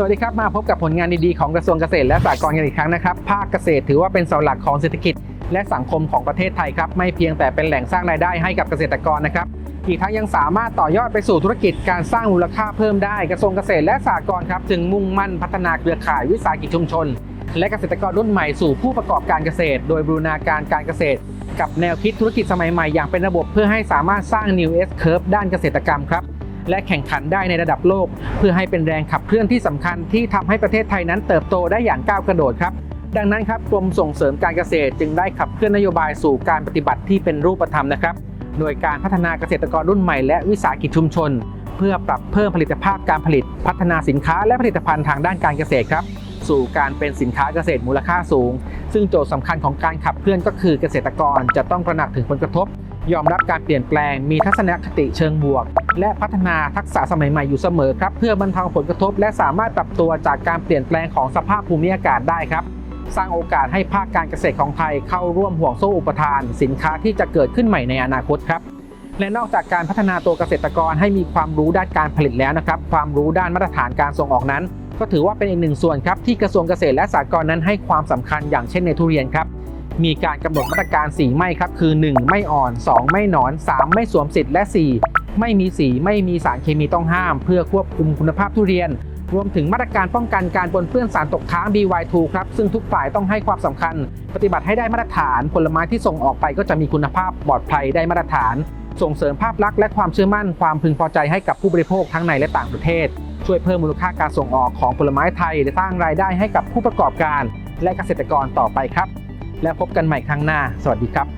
สวัสดีครับ มาพบกับผลงานดีๆของกระทรวงเกษตรและสหกรณ์กันอีกครั้งนะครับ ภาคเกษตรถือว่าเป็นเสาหลักของเศรษฐกิจ และสังคมของประเทศไทยครับไม่เพียงแต่เป็นแหล่งสร้างรายได้ให้กับเกษตรกรนะครับอีกทั้งยังสามารถต่อยอดไปสู่ธุรกิจการสร้างมูลค่าเพิ่มได้กระทรวงเกษตรและสหกรณ์ครับจึงมุ่งมั่นพัฒนาเครือข่ายวิสาหกิจชุมชน และเกษตรกรรุ่นใหม่สู่ผู้ประกอบการเกษตร โดยบูรณาการการเกษตร กับแนวคิดธุรกิจสมัยใหม่อย่างเป็นระบบเพื่อให้สามารถสร้าง New S Curve ด้านเกษตรกรรมครับ และแข่งขันได้ในระดับโลก เพื่อให้เป็นแรงขับเคลื่อนที่สำคัญที่ทำให้ประเทศไทยนั้นเติบโตได้อย่างก้าวกระโดดครับดังนั้นครับกรมส่งเสริมการเกษตรจึงได้ขับเคลื่อนนโยบายสู่การปฏิบัติที่เป็นรูปธรรมนะครับโดยการพัฒนาเกษตรกรรุ่นใหม่และวิสาหกิจชุมชน เพื่อปรับเพิ่มผลิตภาพการผลิต พัฒนาสินค้าและผลิตภัณฑ์ทางด้านการเกษตรครับ สู่การเป็นสินค้าเกษตรมูลค่าสูง ซึ่งโจทย์สำคัญของการขับเคลื่อนก็คือเกษตรกรจะต้องตระหนักถึงผลกระทบ ยอมรับการเปลี่ยนแปลง มีทัศนคติเชิงบวก และพัฒนาทักษะสมัยใหม่อยู่เสมอครับ เพื่อบรรเทาผลกระทบ และสามารถปรับตัวจากการเปลี่ยนแปลงของสภาพภูมิอากาศได้ครับ สร้างโอกาสให้ภาคการเกษตรของไทยเข้าร่วมห่วงโซ่อุปทาน สินค้าที่จะเกิดขึ้นใหม่ในอนาคตครับและนอกจากการพัฒนาตัวเกษตรกรให้มีความรู้ด้านการผลิตแล้วนะครับ ความรู้ด้านมาตรฐานการส่งออกนั้น ก็ถือว่าเป็นอีกหนึ่งส่วนครับที่กระทรวงเกษตรและสหกรณ์นั้นให้ความสำคัญอย่างเช่นในทุเรียนครับ มีการกำหนดมาตรการ 4 ไม่ครับ คือ 1 ไม่อ่อน 2 ไม่หนอน 3 ไม่สวมสิทธิ์และ 4 ไม่มีสีไม่มีสารเคมีต้องห้าม เพื่อควบคุมคุณภาพทุเรียน รวมถึงมาตรการป้องกันการปนเปื้อนสารตกค้าง BY2 ครับ ซึ่งทุกฝ่ายต้องให้ความสำคัญ ปฏิบัติให้ได้มาตรฐานผลไม้ที่ส่งออกไปก็จะมีคุณภาพปลอดภัยได้มาตรฐาน ส่งเสริมภาพลักษณ์และความเชื่อมั่นความพึงพอใจให้กับผู้บริโภคทั้งในและต่างประเทศช่วยเพิ่มมูลค่าการส่งออกของผลไม้ไทย และสร้างรายได้ให้กับผู้ประกอบการ และเกษตรกรต่อไปครับ แล้วพบกันใหม่ครั้งหน้า สวัสดีครับ